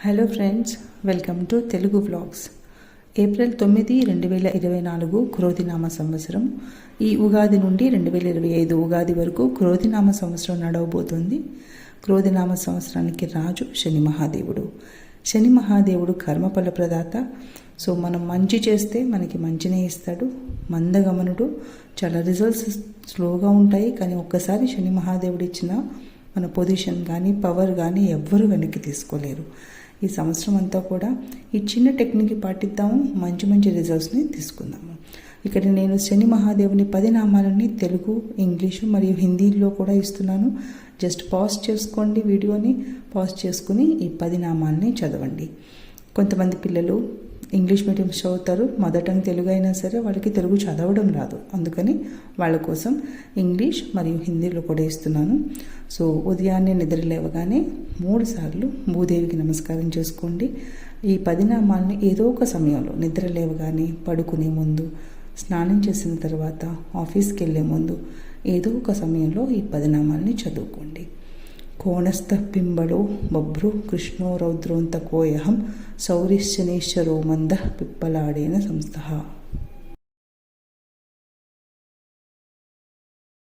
Hello friends welcome to Telugu blogs April తొమ్మిది రెండు వేల ఇరవై నాలుగు క్రోధినామ సంవత్సరం. ఈ ఉగాది నుండి రెండు వేల ఇరవై ఐదు ఉగాది వరకు క్రోధినామ సంవత్సరం నడవబోతుంది. క్రోధినామ సంవత్సరానికి రాజు శని మహాదేవుడు. శని మహాదేవుడు కర్మఫల ప్రదాత. సో మనం మంచి చేస్తే మనకి మంచినే ఇస్తాడు. మందగమనుడు. చాలా రిజల్ట్స్ స్లోగా ఉంటాయి. కానీ ఒక్కసారి శని మహాదేవుడు ఇచ్చిన మన పొజిషన్ కానీ పవర్ కానీ ఎవ్వరూ వెనక్కి తీసుకోలేరు. ఈ సంవత్సరం అంతా కూడా ఈ చిన్న టెక్నిక్ పాటిద్దాము మంచి మంచి రిజల్ట్స్ని తీసుకుందాము. ఇక్కడ నేను శని మహాదేవుని పది నామాలని తెలుగు ఇంగ్లీషు మరియు హిందీలో కూడా ఇస్తున్నాను. జస్ట్ పాజ్ చేసుకోండి వీడియోని. పాజ్ చేసుకుని ఈ పది నామాలని చదవండి. కొంతమంది పిల్లలు ఇంగ్లీష్ మీడియం చదువుతారు మదర్ టంగ్ తెలుగు అయినా సరే వాళ్ళకి తెలుగు చదవడం రాదు. అందుకని వాళ్ళ కోసం ఇంగ్లీష్ మరియు హిందీలో కూడా ఇస్తున్నాను. సో ఉదయాన్నే నిద్ర లేవగానే మూడు సార్లు భూదేవికి నమస్కారం చేసుకోండి. ఈ పదినామాల్ని ఏదో ఒక సమయంలో నిద్ర లేవగానే పడుకునే ముందు స్నానం చేసిన తర్వాత ఆఫీస్కి వెళ్ళే ముందు ఏదో ఒక సమయంలో ఈ పదినామాల్ని చదువుకోండి. ಕೋಣಸ್ಥ ಪಿಂಬಳು ಬಬ್ರು ಕೃಷ್ಣೋ ರೌದ್ರೋಂತಕೋಯಹಂ ಸೌರಿಶನೇಶ್ವರೋ ಪಿಪ್ಪಲಾಡೇನ ಸಂಸ್ಥಃ.